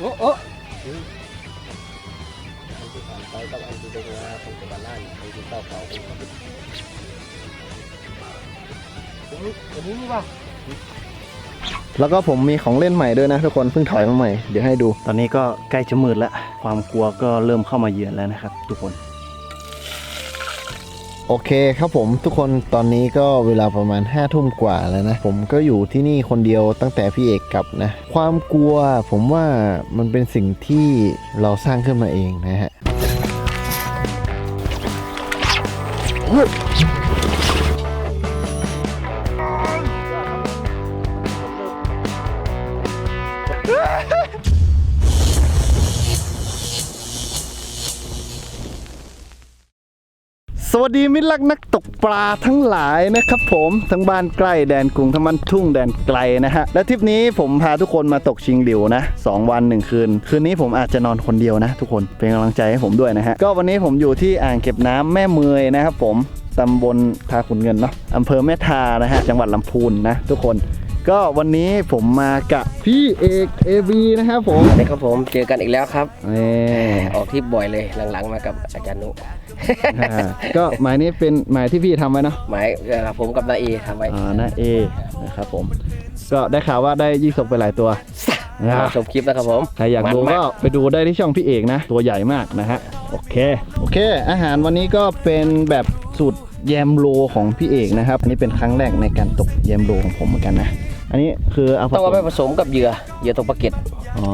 โอ้โอ้อันที่ผ่านไปกับอันที่ลงมาคงจะบาลานซ์คงจะเต่าเขาคงจะอันนี้นี่ป่ะแล้วก็ผมมีของเล่นใหม่ด้วยนะทุกคนเพิ่งถอยมาใหม่ เดี๋ยวให้ดู ตอนนี้ก็ใกล้จะมืดแล้ว ความกลัวก็เริ่มเข้ามาเยือนแล้วนะครับ ทุกคน โอเคครับผมทุกคนตอนนี้ก็เวลาประมาณ5้าทุ่มกว่าแล้วนะ ผมก็อยู่ที่นี่คนเดียวตั้งแต่พี่เอกกลับนะ ความกลัวผมว่ามันเป็นสิ่งที่เราสร้างขึ้นมาเองนะฮะ สวัสดีมิตรรักนักตกปลาทั้งหลายนะครับผมทั้งบ้านใกล้แดนกรุงทั้งบ้านทุ่งแดนไกลนะฮะและทริปนี้ผมพาทุกคนมาตกชิงหลิวนะสองวันหนึ่งคืน คืนนี้ผมอาจจะนอนคนเดียวนะ ทุกคนเป็นกำลังใจให้ผมด้วยนะฮะก็วันนี้ผมอยู่ที่อ่างเก็บน้ำแม่เมยนะครับผมตำบลทาขุนเงินเนาะอำเภอแม่ทานะฮะจังหวัดลำพูนนะทุกคน ก็วันนี้ผมมากับพี่เอกเอวีนะครับผมสวัสดีครับผมเจอกันอีกแล้วครับนี่ออกทริปบ่อยเลยหลังๆมากับอาจารย์นุ อ่าก็หมายนี้เป็นหมายที่พี่ทำไว้เนาะหมายเอ่อผมกับนาเอทำไว้อ่าหน้าเอนะครับผม ก็ได้ข่าวว่าได้ยี่สกไปหลายตัวนะชมคลิปนะครับผมใครอยากดูมันก็ไปดูได้ที่ช่องพี่เอกนะ ตัวใหญ่มากนะฮะ โอเค โอเค อาหารวันนี้ก็เป็นแบบสูตรแยมโลของพี่เอกนะครับ อันนี้เป็นครั้งแรกในการตกแยมโลของผมเหมือนกันนะ อันนี้คือเอาผต้องสเอาไปมผสมกับเหยื่อเหยื่อตกปลาเก็ตอ๋อ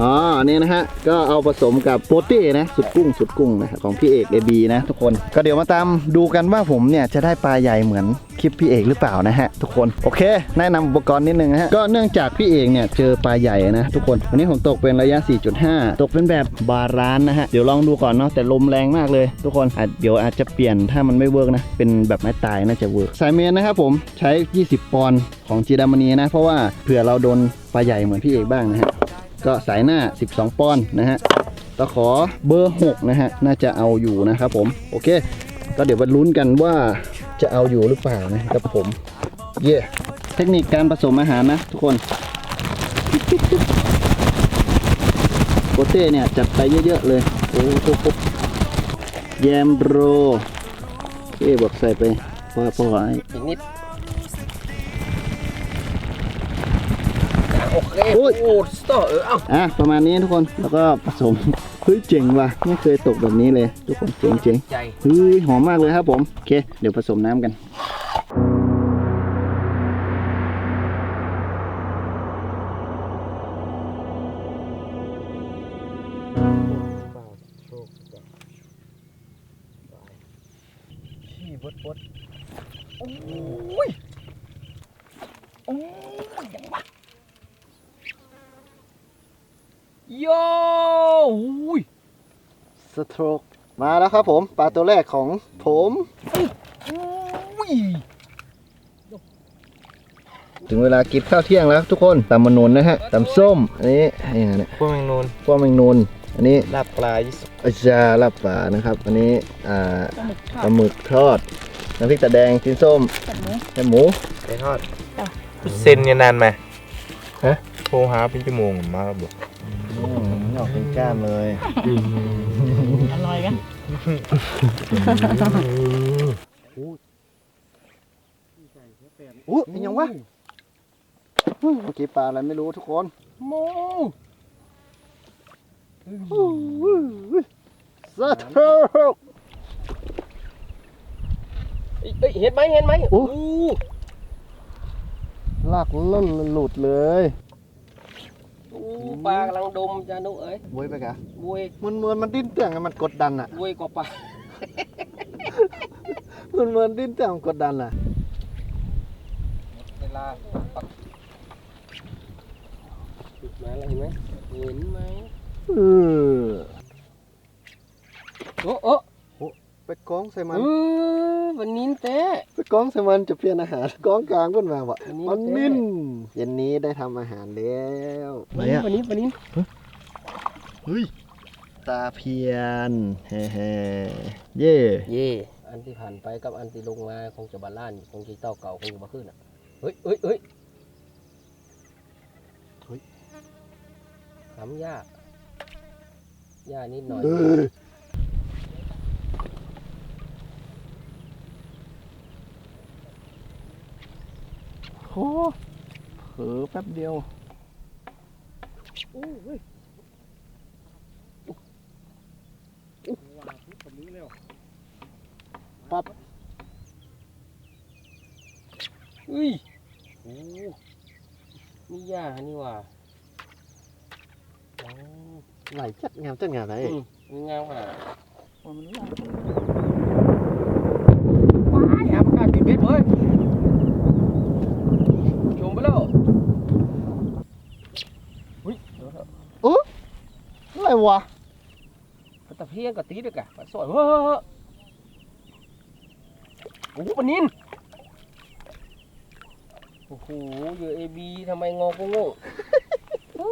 อ๋ออันนี้นะฮะก็เอาผสมกับโปเต้นะ สุดกุ้งสุดกุ้งนะของพี่เอกเอบีนะทุกคน ก็เดี๋ยวมาตามดูกันว่าผมเนี่ยจะได้ปลาใหญ่เหมือนคลิปพี่เอกหรือเปล่านะฮะทุกคนโอเค แนะนำอุปกรณ์นิดนึงนะฮะก็เนื่องจากพี่เอกเนี่ยเจอปลาใหญ่นะทุกคนวันนี้ผมตกเป็นระยะ 4.5 ตกเป็นแบบบาลานนะฮะเดี๋ยวลองดูก่อนเนาะแต่ลมแรงมากเลย ทุกคนอาจเดี๋ยวอาจจะเปลี่ยนถ้ามันไม่เวิร์กนะเป็นแบบไม้ตายน่าจะเวิร์กสายเมนนะครับผมใช้ 20 ปอนด์ของจีดามณีนะเพราะว่าเผื่อเราโดนปลาใหญ่เหมือนพี่เอกบ้างนะฮะก็สายหน้า 12 ปอนด์นะฮะตะขอเบอร์ 6 นะฮะ น่าจะเอาอยู่นะครับผม โอเค ก็เดี๋ยวมาลุ้นกันว่า จะเอาอยู่หรือเปล่านะครับผม เย่เทคนิคการผสมอาหารนะทุกคนโกเต้เนี่ยจัดไปเยอะๆเลยโอ้โหแยมโรเอ๊บอกใส่ไปพอพอไอ้อีกนิดโอเคโอ้ยโอ้สตอเออเอ้าอะประมาณนี้ทุกคนแล้วก็ผสม เฮ้ยเจ๋งว่ะไม่เคยตกแบบนี้เลย ทุกคนเจ๋งเจ๋งใจเฮ้ยหอมมากเลยครับผมโอเคเดี๋ยวผสมน้ำกัน ครับผมปลาตัวแรกของผมอุ้ยถึงเวลากินข้าวเที่ยงแล้วทุกคนตำมะนุนนะฮะตำส้มอันนี้นี่ไงเนี่ยพวกแมงนูนพวกแมงนุนอันนี้ลาบปลายี่สิบอาจาลาบป่านะครับ อันนี้อ่าปลาหมึกทอดน้ำพริกตาแดงชิ้นส้มแค่หมูไปทอดเส้นเนี่ยนานไหมฮะโทรหาเป็นชั่วโมงมาบอกอืมนี่ออกเป็นก้ามเลยอร่อยกัน อู้ยยังวะอืมเมื่อกี้ปลาอะไรไม่รู้ทุกคนโมสะเทิกเอ้ยเห็นไหมเห็นไหมโอ้อู้ลากล่นหลุดเลย อู้ปลากำลังดมจานุเอ้ยบวยไปกะบุยมันเหมือนมันดิ้นเตื่องอะมันกดดันอะบุยกว่าปลามันเหมือนดิ้นเตื่องมันกดดันอะเวลาปักติดมาแล้วเห็นไหมเห็นไหมเออโอ้โอ้ ไปกองใส่มันเออวันนี้เต้ไปกองใส่มันจะเปลี่ยนอาหารกองกลางขึ้นมาวะอันนี้มันเต้นิ่นเย็นนี้ได้ทำอาหารแล้ววันนี้วันนี้วันนี้เฮ้ยตาเพียนเฮ้เฮ้เย่เย่อันที่ผ่านไปกับอันที่ลงมาคงจะบาลานซ์คงจะเต้าเก่าคงจะมาขึ้นอะเฮ้ยเฮ้ยเฮ้ยทำหญ้าหญ้านิดหน่อย โอ้เผลอแป๊บเดียวปั๊บอุ้ยโอ้นี่หญ้านี่หว่าอ๋อไหลจัดงามจัดงามเลยอืมมีงามขนาดนั้นมันว้ายหาปากกาติดเบ็ดเว้ยชมไปแล้วอุ้ยเดี๋ยวเถอะ อะไร วะปลาตะเพียนกับตีด้วยกะปลาสวยเฮ้อโอ้โหปลานินโอ้โหเยอะเอบีทำไมงอก็โง่โอ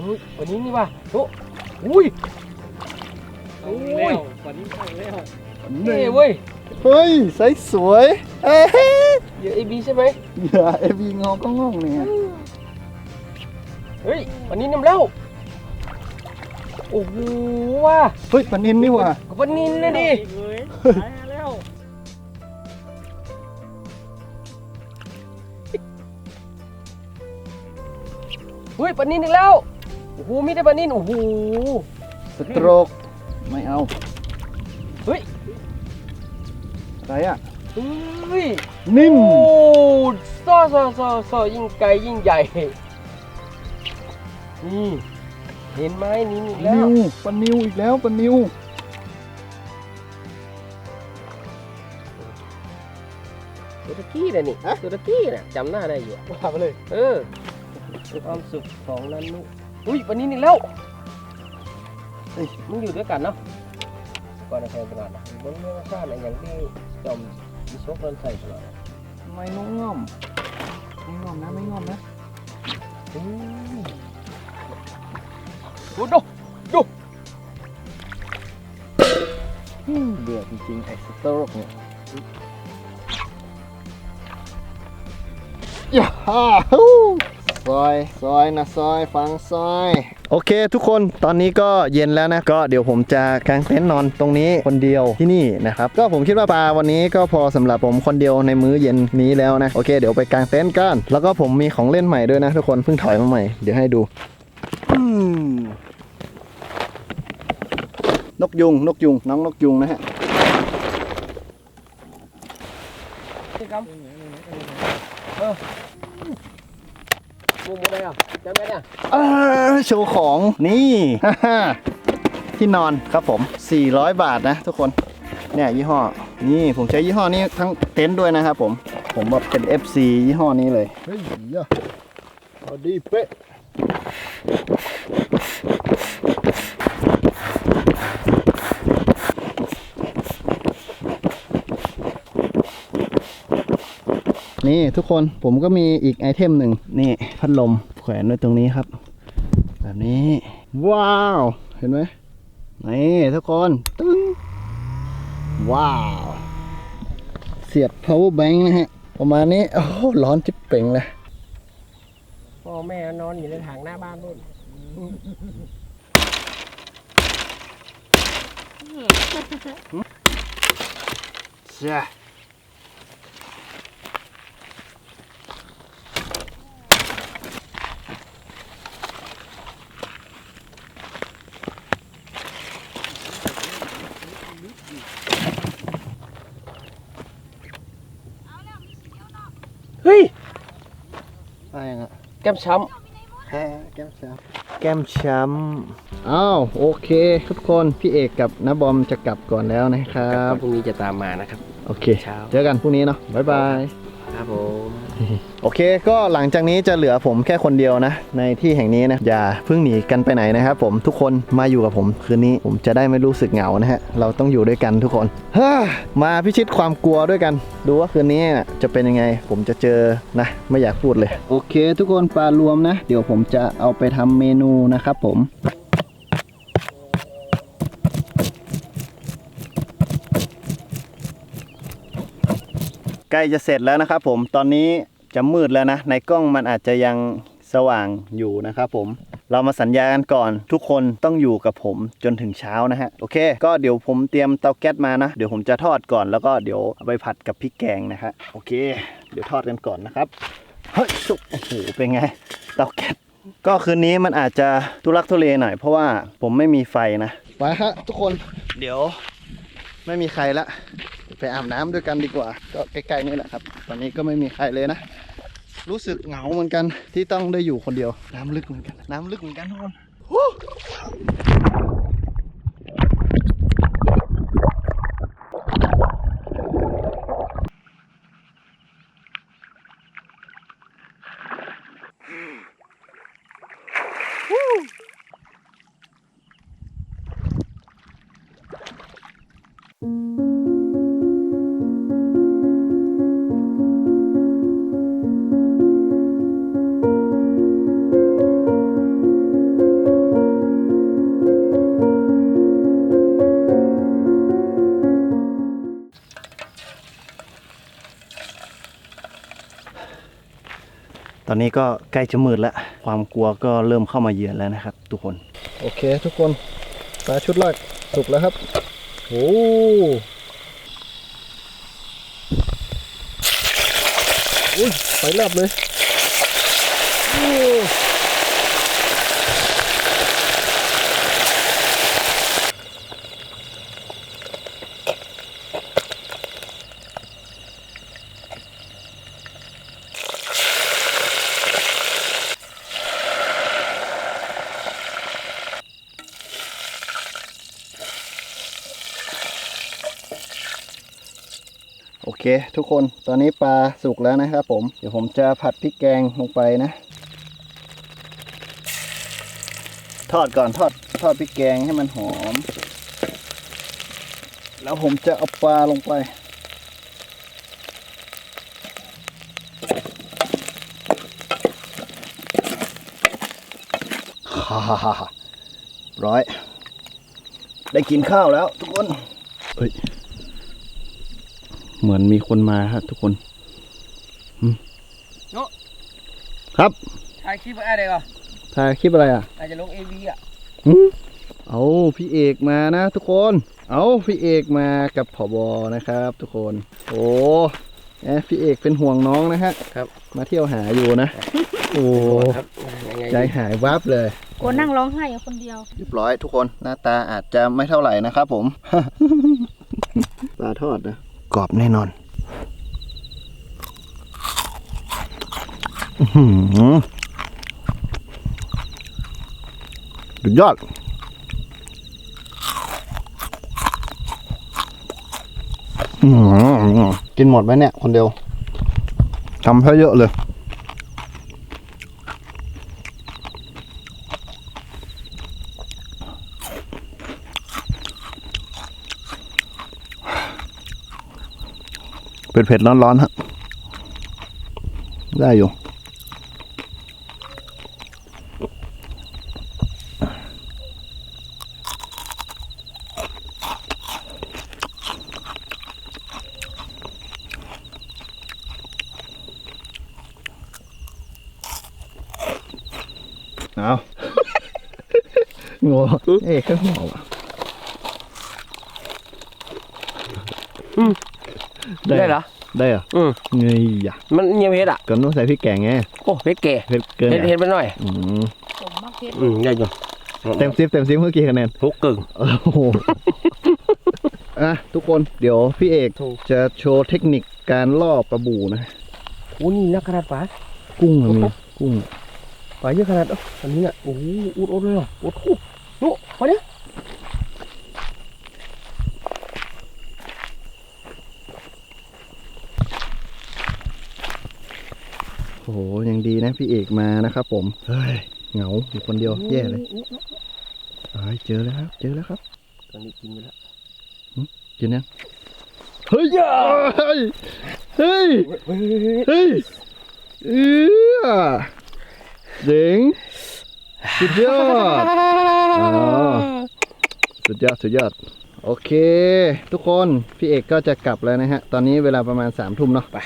้ยปลานินนี่ว่ะโอ้อุ้ยโอ้ยกว่านี้เข้าแล้วเท่เว้ยเฮ้ยไซส์สวยเอ้ ยเยอะเอบีใช่ไหมอย่าเอวีงอก็งงเนี่ยเฮ้ยปลานินนำแล้วโอ้โหว่ะเฮ้ยปลานินนี่หว่ะกับปลานินเลยดิเลยหายแล้วเฮ้ยปลานินอีกแล้วโอ้โหมีแต่ปลานินโอ้โหสโตรกไม่เอาเฮ้ยอะไรอะเฮ้ย นิ่ม โอ้ซ่อซ่อซ่อซ่อยิ่งไกลยิ่งใหญ่ นี่ เห็นไหมนี่อีกแล้นิววปลานิวอีกแล้วปลานิวตัวตะกี้น่ะนี่ตัวตะกี้น่ะจำหน้าได้อยู่ว่าไปเลยเออความสุขของนันนุอุ้ยปลานินอีกแล้วเฮ้ยมึงอยู่ด้วยกันเนาะก่อนจะใช้ตลอดนะมึงเรื่องชาติอะไรอย่างที่จอม มีโชคเล่นใส่ตลอดทำไมน้องง่อมไม่ง่อมนะไม่ง่อมนะอืมโอ้ดูดูอืมเบื่อจริงๆไอ้สโตรกเนี่ยย่าฮ่าฮู้ซอย ซอยนะซอย ฟังซอย โอเค ทุกคนตอนนี้ก็เย็นแล้วนะก็เดี๋ยวผมจะกางเต็นท์นอนตรงนี้คนเดียวที่นี่นะครับก็ผมคิดว่าปลาวันนี้ก็พอสำหรับผมคนเดียวในมื้อเย็นนี้แล้วนะโอเคเดี๋ยวไปกางเต็นท์กันแล้วก็ผมมีของเล่นใหม่ด้วยนะทุกคนเพิ่งถอยมาใหม่เดี๋ยวให้ดูนกยุงนกยุงน้องนกยุงนะฮะ นี่ครับเออมุมอะไรอะจำได้เนี่ยเออโชว์ของนี่ ที่นอนครับผม 400 บาทนะทุกคนเนี่ยยี่ห้อ นี่ผมใช้ยี่ห้อนี้ทั้งเต็นท์ด้วยนะครับผม ผมแบบเป็น FC ยี่ห้อนี้เลย เฮ้ยยะพอดีเป๊ะ นี่ทุกคนผมก็มีอีกไอเทมหนึ่งนี่พัดลมแขวนไว้ตรงนี้ครับ แบบนี้ ว้าว เห็นไหมนี่ทุกคนตึ้งว้าว เสียบ power bank นะฮะ ประมาณนี้ โอ้โหร้อนจิบเป่งเลยพ่อแม่นอนอยู่ในถังหน้าบ้านนู่นจ้ะเฮ้ยอะไรอะ แก้มช้แพ้แก้มช้ำแก้มช้ำอ้าวโอเค ทุกคนพี่เอกกับน้าบอมจะกลับก่อนแล้วนะครัำบพรุ่งนี้จะตามมานะครับ โอเค เช้า เจอกันพรุ่งนี้เนาะบ๊ายบาย ครับผม โอเค ก็หลังจากนี้จะเหลือผมแค่คนเดียวนะ ในที่แห่งนี้นะ อย่าเพิ่งหนีกันไปไหนนะครับผมทุกคนมาอยู่กับผมคืนนี้ผมจะได้ไม่รู้สึกเหงานะฮะ เราต้องอยู่ด้วยกันทุกคนฮ่ามาพิชิตความกลัวด้วยกัน ดูว่าคืนนี้นะจะเป็นยังไง ผมจะเจอนะ ไม่อยากพูดเลย โอเค ทุกคนปลารวมนะ เดี๋ยวผมจะเอาไปทำเมนูนะครับผมใกล้จะเสร็จแล้วนะครับผมตอนนี้ จะมืดแล้วนะ ในกล้องมันอาจจะยังสว่างอยู่นะครับผม เรามาสัญญากันก่อน ทุกคนต้องอยู่กับผมจนถึงเช้านะฮะ โอเค ก็เดี๋ยวผมเตรียมเตาแก๊สมานะ เดี๋ยวผมจะทอดก่อนแล้วก็เดี๋ยวเอาไปผัดกับพริกแกงนะฮะ โอเค เดี๋ยวทอดกันก่อนนะครับ เฮ้ยสุกโอ้โห เป็นไง เตาแก๊ส ก็คืนนี้มันอาจจะทุลักทุเลหน่อยเพราะว่าผมไม่มีไฟนะ ไปฮะทุกคน เดี๋ยวไม่มีใครละ ไปอาบน้ำด้วยกันดีกว่า ก็ใกล้ๆนี่แหละครับ ตอนนี้ก็ไม่มีใครเลยนะ รู้สึกเหงาเหมือนกันที่ต้องได้อยู่คนเดียว น้ำลึกเหมือนกัน น้ำลึกเหมือนกันทุกคน อนนี้ก็ใกล้จะมืดแล้ว ความกลัวก็เริ่มเข้ามาเยือนแล้วนะครับ ทุกคน โอเค ทุกคนปลาชุดแรกสุกแล้วครับโอ้อุ้ยไปรับเลยโอ้ ทุกคนตอนนี้ปลาสุกแล้วนะครับผม เดี๋ยวผมจะผัดพริกแกงลงไปนะ ทอดก่อนทอดทอดพริกแกงให้มันหอม แล้วผมจะเอาปลาลงไป ฮ่าฮ่าฮ่าฮ่าร้อย ได้กินข้าวแล้วทุกคน เฮ้ย เหมือนมีคนมาครับทุกคนอืมโน่ครับถ่ายคลิปอะไรก่อนถ่ายคลิปอะไรอะอาจจะลงเอวีอะหืมเอาพี่เอกมานะทุกคน เอาพี่เอกมากับผบนะครับ ทุกคน โอ้แหมพี่เอกเป็นห่วงน้องนะฮะครับ มาเที่ยวหาอยู่นะ โอ้ครับยังไงใจหายวับเลยโกนั่งร้องไห้อยู่คนเดียวเรียบร้อยทุกคนหน้าตาอาจจะไม่เท่าไหร่นะครับผมปลาทอดนะ กรอบแน่นอนหือสุดยอดหือกินหมดไหมเนี่ย คนเดียวทำเพื่อเยอะเลย เผ็ดๆร้อนๆฮะได้อยู่เอา งอเอ๊ะข้างหัวว่ะ ได้เหรอ ได้เหรออืมเงยอะมันเงียบเฮ็ดอะก็ต้องใส่พริกแกงไงโอ้เฮ็ดแก่เผ็ดเกินเฮ็ดอะเฮ็ดไปหน่อยอืมผมมากเพชรอืมได้อยู่เต็มซิปเต็มซิปเมื่อกี้คะแนนทุกกึ่งโอ้โหอะทุกคนเดี๋ยวพี่เอกจะโชว์เทคนิคการล่อปลาบูนะโอ้นี่นักขนาดปลากุ้งอะมีกุ้งปลาเยอะขนาดเอ้าอันนี้อะโอ้โหอุดอุดเลยเหรออุดอุดโน่พอเนี้ย โอ้โห ยังดีนะพี่เอกมา นะครับผม เฮ้ย เหงาอยู่คนเดียวแย่เลยเอ้ยเจอแล้วครับ เจอแล้วครับ ตอนนี้กินไปแล้วกินยังเฮ้ยเฮ้ย เฮ้ย เฮ้ยเฮ้ยเออเจ๋งสุดยอดอ๋อสุดยอดสุดยอด โอเค ทุกคนพี่เอกก็จะกลับแล้วนะฮะ ตอนนี้เวลาประมาณ3ามทุ่มเนาะไป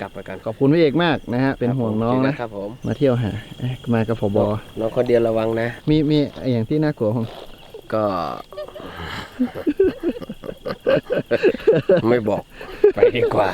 กลับไปกันขอบคุณพี่เอกมากนะฮะ เป็นห่วงน้องนะครับผมมาเที่ยวหาเอ๊ะมากับผบน้องคนเดียวระวังนะ มีมีอย่างที่น่ากลัวผมก็ไม่บอกไปดีกว่า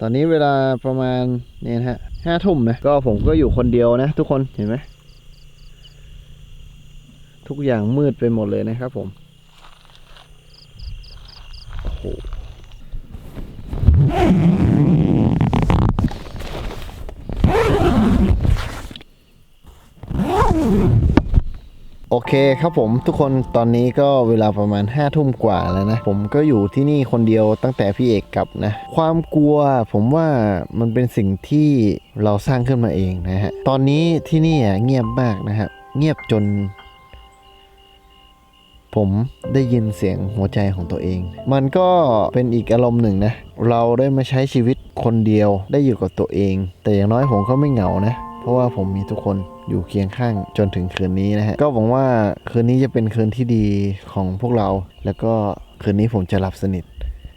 ตอนนี้เวลาประมาณเนี่ยฮะห้าทุ่มนะก็ผมก็อยู่คนเดียวนะทุกคนเห็นไหมทุกอย่างมืดไปหมดเลยนะครับผมโอ้โห อเคครับผมทุกคนตอนนี้ก็เวลาประมาณ5้าทุ่มกว่าแล้วนะ ผมก็อยู่ที่นี่คนเดียวตั้งแต่พี่เอกกลับนะ ความกลัวผมว่ามันเป็นสิ่งที่เราสร้างขึ้นมาเองนะฮะ ตอนนี้ที่นี่เงียบมากนะครับ เงียบจน ผมได้ยินเสียงหัวใจของตัวเอง มันก็เป็นอีกอารมณ์หนึ่งนะ เราได้มาใช้ชีวิตคนเดียวได้อยู่กับตัวเอง แต่อย่างน้อยผมก็ไม่เหงานะ ราะว่าผมมีทุกคนอยู่เคียงข้างจนถึงคืนนี้นะฮะ ก็หวังว่าคืนนี้จะเป็นคืนที่ดีของพวกเรา แล้วก็คืนนี้ผมจะหลับสนิท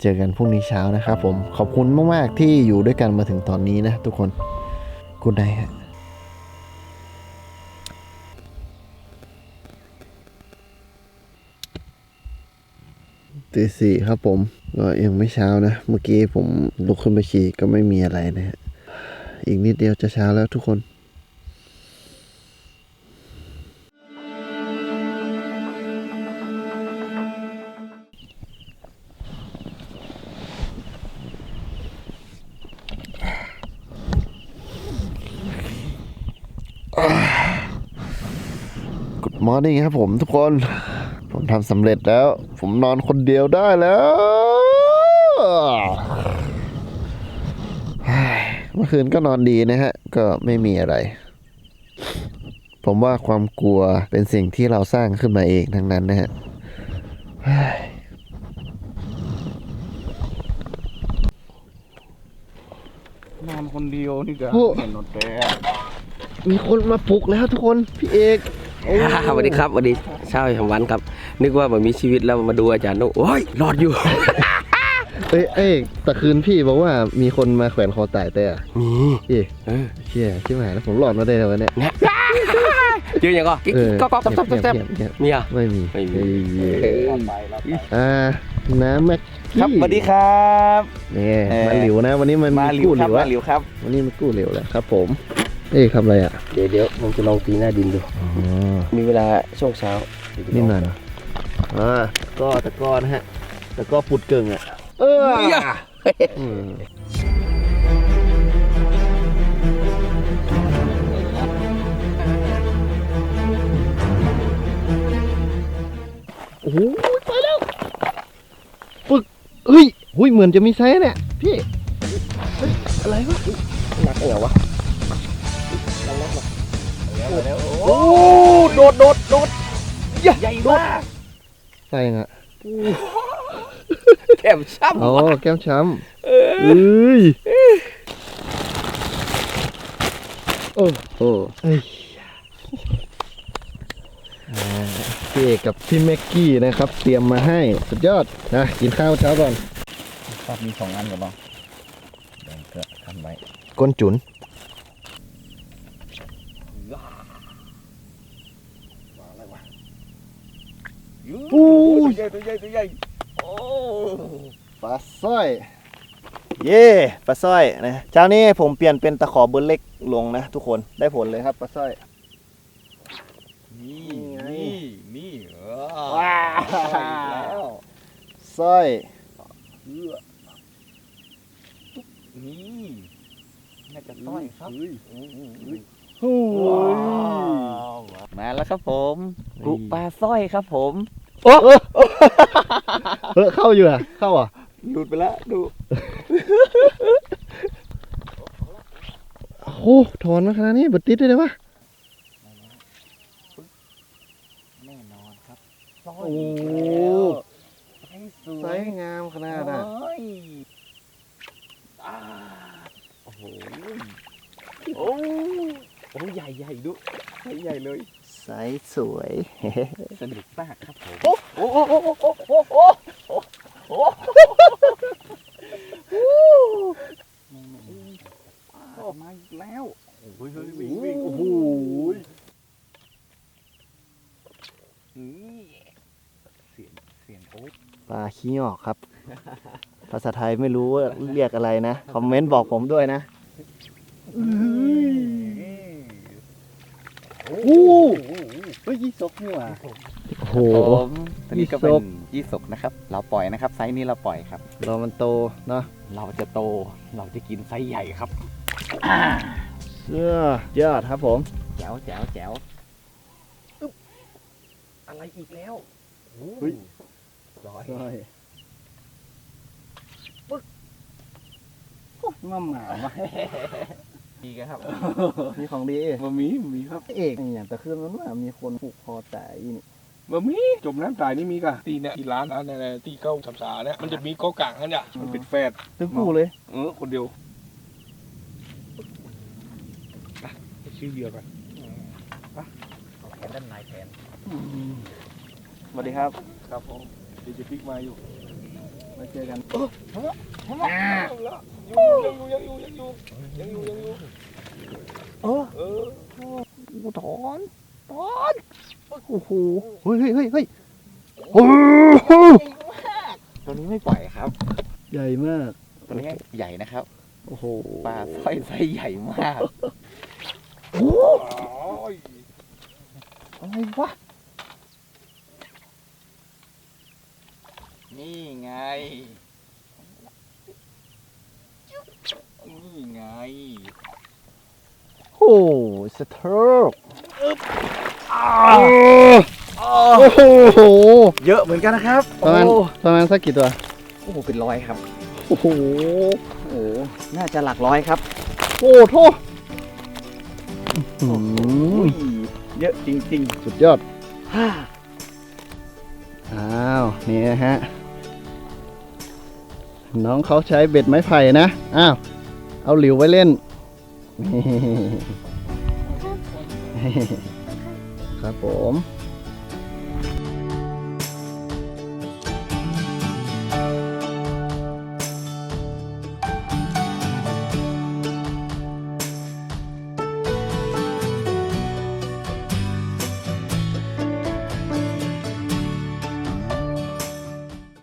เจอกันพรุ่งนี้เช้านะครับผม ขอบคุณมาก ๆ ที่อยู่ด้วยกันมาถึงตอนนี้นะทุกคนกุณไนฮะตีสี่ครับผมก็ยังไม่เช้านะ เมื่อกี้ผมลุกขึ้นไปฉี่ก็ไม่มีอะไรนะฮะ อีกนิดเดียวจะเช้าแล้วทุกคน Good morning ครับผมทุกคน ผมทำสำเร็จแล้ว ผมนอนคนเดียวได้แล้วเฮ้ยเมื่อคืนก็นอนดีนะฮะ ก็ไม่มีอะไร ผมว่าความกลัวเป็นสิ่งที่เราสร้างขึ้นมาเองทั้งนั้นนะฮะเฮ้ยนอนคนเดียวนี่ก็โอ้เห็นนอนแต่มีคนมาปลุกแล้วทุกคน พี่เอกโอ้ สวัสดีครับสวัสดีเช้าชมวันครับ นึกว่ามันมีชีวิตแล้วมาดูอาจารย์นุโอ้ยรอดอยู่ เอ้ยเอ้ยแต่คืนพี่บอกว่ามีคนมาแขวนคอตายแต่อะมีพี่เออเชี่ยชิบหายแล้วผมหลอดมาได้แล้ววันเนี้ยเนี่ยเจอยังก็กิ๊กเออก็ก็ก็ก็เงียบก็เงียบเงียบมีอะ ไม่มีไม่มี เอ้ยอ่าน้ำแม็กกี้ครับสวัสดีครับนี่เอ่อ มาหลิวนะ วันนี้มันมาหลิวกู้คหรับลิวมาอะหลิวครับ วันนี้มันกู้หลิวแล้วครับผม เอ้ยทำอะไรอะเดี๋ยวเดี๋ยวผมจะลองตีหน้าดินดู อ๋อมีเวลาช่วงเช้านี่หน่อยนะอ่าก็ตะกร้อนะฮะตะกร้อปุดเกิงอะ เอออืมโอ้โหไปแล้วปึกเฮ้ยหุยเหมือนจะมีไซส์เนี่ยพี่เฮ้ยอะไรวะหนักเหรอวะ โอ้โดดโดดโดดใหญ่มากใส่ยังอะแก้มช้ำอ๋อแก้มช้ำเอ้ยโอ้โหเอ้ยอ่าพี่เอกกับพี่แม็กกี้นะครับ เตรียมมาให้สุดยอดนะกินข้าวเช้าก่อนครับมีสองอันกับบ้างเดี๋ยวก็ทำไว้ก้นจุน ปูตัวใหญ่ตัวใหญ่ตัวใหญ่โอ้ปลาสร้อย เย่ปลาสร้อยนะเช้านี้ผมเปลี่ยนเป็นตะขอเบอร์เล็กลงนะทุกคนได้ผลเลยครับปลาสร้อย นี่ไงนี่นี่เออว้าวสร้อยนี่น่าจะต้อยครับโอ้ยมาแล้วครับผม กุปลาสร้อยครับผม เออเข้าอยู่อะ เข้าอะหลุดไปแล้วดูโอ้ถอนมาขนาดนี้บดติดได้เลยวะโอ้ไซส์สไซวยส์งามขนาดอะโอ้ยอ่าโอ้โหโอ้โอ้ใหญ่ใหญ่ดูใหญ่ใหญ่เลยไซส์สวยสนุกมากครับผมโอ้โอ้โอ้โอ้โอ้โอ้โอ้ออกมาอีกแล้วโอ้ยเฮ้ยวิ่งวิ่งโอ้โหนี่เสียงเสียงโอ๊ตปลาขี้หอกครับ ภาษาไทยไม่รู้ว่าเรียกอะไรนะ คอมเมนต์บอกผมด้วยนะ โอ้โหเฮ้ ยยี่สกนี่หว่าโอ้โห ผมตัวนี้ก็เป็ยี่สนกยี่สกนะครับ เราปล่อยนะครับ ไซส์นี้เราปล่อยครับเรามันโตเนาะเราจะโต เราจะกินไซส์ใหญ่ครับเสื้อยอดครับผมแจ๋วแจ๋วแจ๋วอึ๊บอะไรอีกแล้วเฮ้ยร้อยใช่มาหมามา ดีกันครับมีของดีมามีมามีครับเอกอย่างแต่คืนนั้นว่ามีคนผูกคอตายนี่มามีจมน้ำตายนี่มีกะตีเนี่ยที่ร้านอันนั้นน่ะที่เก้าสามสาเนี่ยมันจะมีเก้ากลางนั่นเนี่ยมันเป็นแฟดตึ้งกูเลยเออคนเดียวชื่อเดียวกันแขนด้านในแขนสวัสดีครับ ครับผมเดี๋ยวจะพลิกมาอยู่ มาเจอกันยังอยู่ยังอยู่ยังอยู่ยังอยู่ยังอยู่เออเออกูถอนถอนโอ้โหเฮ้ยเฮ้ยเฮ้ยเฮ้ยโอ้โหตัวนี้ไม่ปล่อยครับ ใหญ่มากตัวนี้ใหญ่นะครับโอ้โหปลาสร้อยไซส์ใหญ่มากโอ้ยอะไรวะ นี่ไง นี่ไง โอ้สเทิร์กโอ้โห เยอะเหมือนกันนะครับประมาณประมาณสักกี่ตัว โอ้โหเป็นร้อยครับ โอ้โห โอ้โห น่าจะหลักร้อยครับ โอ้โทษอื้อหืออุ้ย เยอะจริงสุดยอดๆฮ่าอ้าว นี่นะฮะ น้องเขาใช้เบ็ดไม้ไผ่นะ อ้าว เอาหลิวไว้เล่น ครับผม